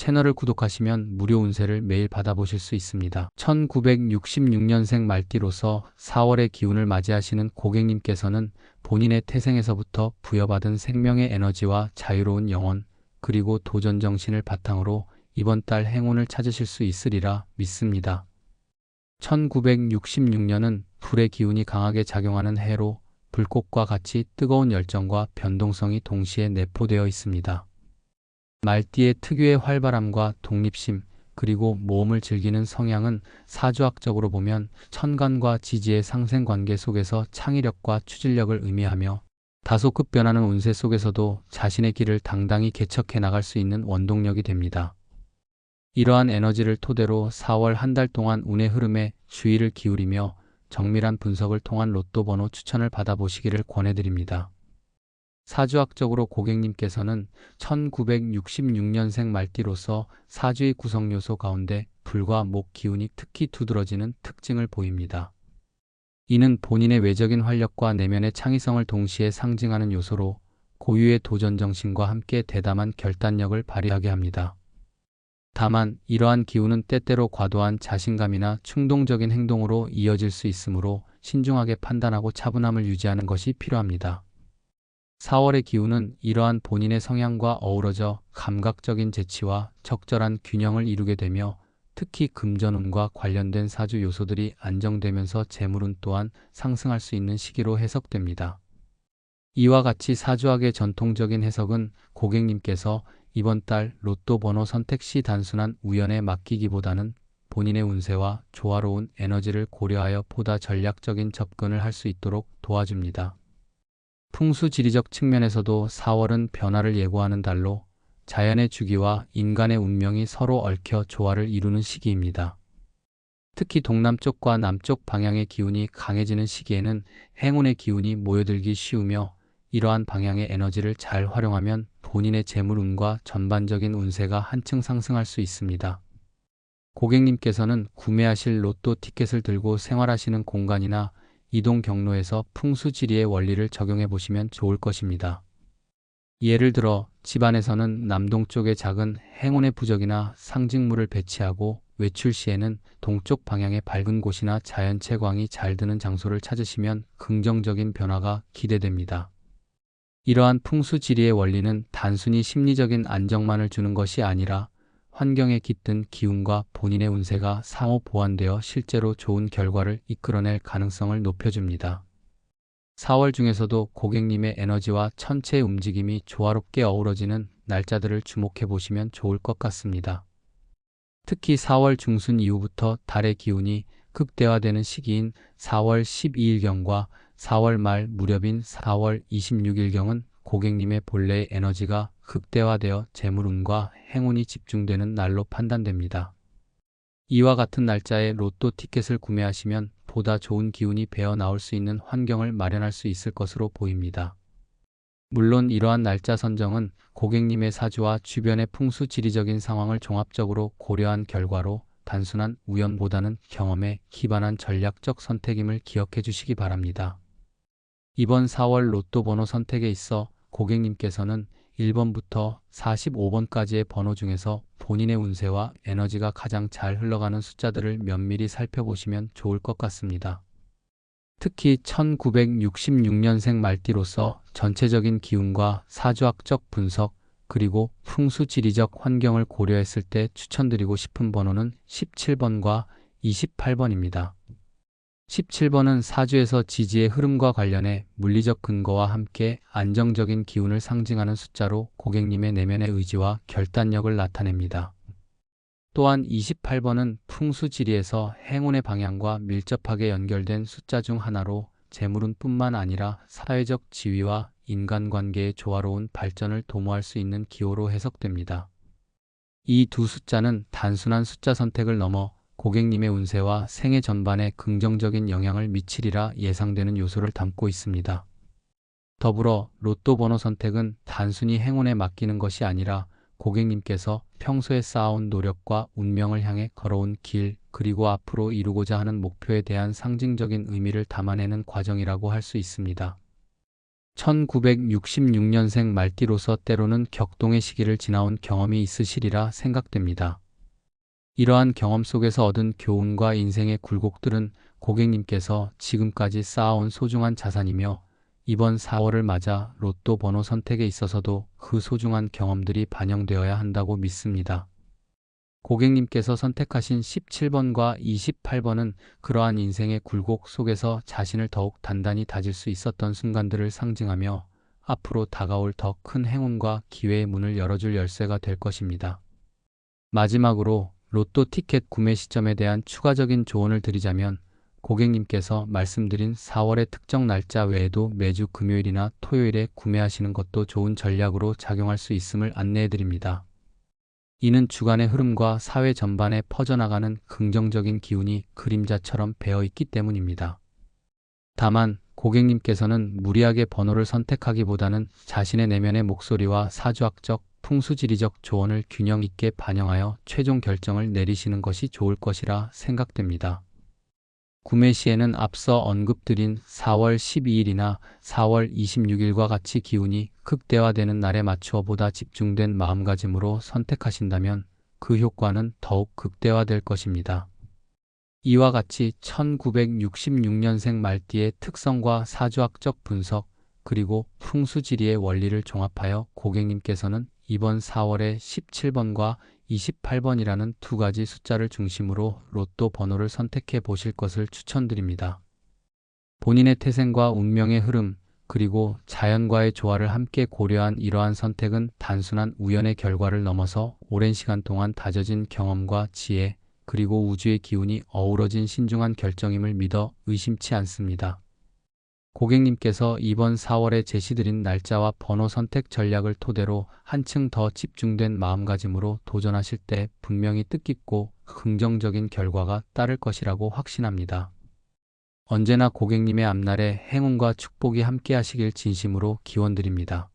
채널을 구독하시면 무료 운세를 매일 받아보실 수 있습니다. 1966년생 말띠로서 4월의 기운을 맞이하시는 고객님께서는 본인의 태생에서부터 부여받은 생명의 에너지와 자유로운 영혼, 그리고 도전 정신을 바탕으로 이번 달 행운을 찾으실 수 있으리라 믿습니다. 1966년은 불의 기운이 강하게 작용하는 해로 불꽃과 같이 뜨거운 열정과 변동성이 동시에 내포되어 있습니다. 말띠의 특유의 활발함과 독립심, 그리고 모험을 즐기는 성향은 사주학적으로 보면 천간과 지지의 상생 관계 속에서 창의력과 추진력을 의미하며 다소 급변하는 운세 속에서도 자신의 길을 당당히 개척해 나갈 수 있는 원동력이 됩니다. 이러한 에너지를 토대로 4월 한 달 동안 운의 흐름에 주의를 기울이며 정밀한 분석을 통한 로또 번호 추천을 받아보시기를 권해드립니다. 사주학적으로 고객님께서는 1966년생 말띠로서 사주의 구성 요소 가운데 불과 목 기운이 특히 두드러지는 특징을 보입니다. 이는 본인의 외적인 활력과 내면의 창의성을 동시에 상징하는 요소로 고유의 도전 정신과 함께 대담한 결단력을 발휘하게 합니다. 다만 이러한 기운은 때때로 과도한 자신감이나 충동적인 행동으로 이어질 수 있으므로 신중하게 판단하고 차분함을 유지하는 것이 필요합니다. 4월의 기운은 이러한 본인의 성향과 어우러져 감각적인 재치와 적절한 균형을 이루게 되며 특히 금전운과 관련된 사주 요소들이 안정되면서 재물운 또한 상승할 수 있는 시기로 해석됩니다. 이와 같이 사주학의 전통적인 해석은 고객님께서 이번 달 로또 번호 선택 시 단순한 우연에 맡기기보다는 본인의 운세와 조화로운 에너지를 고려하여 보다 전략적인 접근을 할 수 있도록 도와줍니다. 풍수 지리적 측면에서도 4월은 변화를 예고하는 달로 자연의 주기와 인간의 운명이 서로 얽혀 조화를 이루는 시기입니다. 특히 동남쪽과 남쪽 방향의 기운이 강해지는 시기에는 행운의 기운이 모여들기 쉬우며 이러한 방향의 에너지를 잘 활용하면 본인의 재물운과 전반적인 운세가 한층 상승할 수 있습니다. 고객님께서는 구매하실 로또 티켓을 들고 생활하시는 공간이나 이동 경로에서 풍수지리의 원리를 적용해 보시면 좋을 것입니다. 예를 들어 집안에서는 남동쪽에 작은 행운의 부적이나 상징물을 배치하고 외출 시에는 동쪽 방향의 밝은 곳이나 자연 채광이 잘 드는 장소를 찾으시면 긍정적인 변화가 기대됩니다. 이러한 풍수지리의 원리는 단순히 심리적인 안정만을 주는 것이 아니라 환경에 깃든 기운과 본인의 운세가 상호 보완되어 실제로 좋은 결과를 이끌어낼 가능성을 높여줍니다. 4월 중에서도 고객님의 에너지와 천체의 움직임이 조화롭게 어우러지는 날짜들을 주목해 보시면 좋을 것 같습니다. 특히 4월 중순 이후부터 달의 기운이 극대화되는 시기인 4월 12일경과 4월 말 무렵인 4월 26일경은 고객님의 본래의 에너지가 극대화되어 재물운과 행운이 집중되는 날로 판단됩니다. 이와 같은 날짜에 로또 티켓을 구매하시면 보다 좋은 기운이 배어 나올 수 있는 환경을 마련할 수 있을 것으로 보입니다. 물론 이러한 날짜 선정은 고객님의 사주와 주변의 풍수 지리적인 상황을 종합적으로 고려한 결과로 단순한 우연보다는 경험에 기반한 전략적 선택임을 기억해 주시기 바랍니다. 이번 4월 로또 번호 선택에 있어 고객님께서는 1번부터 45번까지의 번호 중에서 본인의 운세와 에너지가 가장 잘 흘러가는 숫자들을 면밀히 살펴보시면 좋을 것 같습니다. 특히 1966년생 말띠로서 전체적인 기운과 사주학적 분석, 그리고 풍수지리적 환경을 고려했을 때 추천드리고 싶은 번호는 17번과 28번입니다. 17번은 사주에서 지지의 흐름과 관련해 물리적 근거와 함께 안정적인 기운을 상징하는 숫자로 고객님의 내면의 의지와 결단력을 나타냅니다. 또한 28번은 풍수지리에서 행운의 방향과 밀접하게 연결된 숫자 중 하나로 재물운 뿐만 아니라 사회적 지위와 인간관계의 조화로운 발전을 도모할 수 있는 기호로 해석됩니다. 이 두 숫자는 단순한 숫자 선택을 넘어 고객님의 운세와 생애 전반에 긍정적인 영향을 미치리라 예상되는 요소를 담고 있습니다. 더불어 로또 번호 선택은 단순히 행운에 맡기는 것이 아니라 고객님께서 평소에 쌓아온 노력과 운명을 향해 걸어온 길, 그리고 앞으로 이루고자 하는 목표에 대한 상징적인 의미를 담아내는 과정이라고 할 수 있습니다. 1966년생 말띠로서 때로는 격동의 시기를 지나온 경험이 있으시리라 생각됩니다. 이러한 경험 속에서 얻은 교훈과 인생의 굴곡들은 고객님께서 지금까지 쌓아온 소중한 자산이며 이번 4월을 맞아 로또 번호 선택에 있어서도 그 소중한 경험들이 반영되어야 한다고 믿습니다. 고객님께서 선택하신 17번과 28번은 그러한 인생의 굴곡 속에서 자신을 더욱 단단히 다질 수 있었던 순간들을 상징하며 앞으로 다가올 더 큰 행운과 기회의 문을 열어줄 열쇠가 될 것입니다. 마지막으로 로또 티켓 구매 시점에 대한 추가적인 조언을 드리자면 고객님께서 말씀드린 4월의 특정 날짜 외에도 매주 금요일이나 토요일에 구매하시는 것도 좋은 전략으로 작용할 수 있음을 안내해 드립니다. 이는 주간의 흐름과 사회 전반에 퍼져나가는 긍정적인 기운이 그림자처럼 배어 있기 때문입니다. 다만 고객님께서는 무리하게 번호를 선택하기보다는 자신의 내면의 목소리와 사주학적, 풍수지리적 조언을 균형 있게 반영하여 최종 결정을 내리시는 것이 좋을 것이라 생각됩니다. 구매 시에는 앞서 언급드린 4월 12일이나 4월 26일과 같이 기운이 극대화되는 날에 맞추어 보다 집중된 마음가짐으로 선택하신다면 그 효과는 더욱 극대화될 것입니다. 이와 같이 1966년생 말띠의 특성과 사주학적 분석, 그리고 풍수지리의 원리를 종합하여 고객님께서는 이번 4월에 17번과 28번이라는 두 가지 숫자를 중심으로 로또 번호를 선택해 보실 것을 추천드립니다. 본인의 태생과 운명의 흐름, 그리고 자연과의 조화를 함께 고려한 이러한 선택은 단순한 우연의 결과를 넘어서 오랜 시간 동안 다져진 경험과 지혜, 그리고 우주의 기운이 어우러진 신중한 결정임을 믿어 의심치 않습니다. 고객님께서 이번 4월에 제시드린 날짜와 번호 선택 전략을 토대로 한층 더 집중된 마음가짐으로 도전하실 때 분명히 뜻깊고 긍정적인 결과가 따를 것이라고 확신합니다. 언제나 고객님의 앞날에 행운과 축복이 함께 하시길 진심으로 기원드립니다.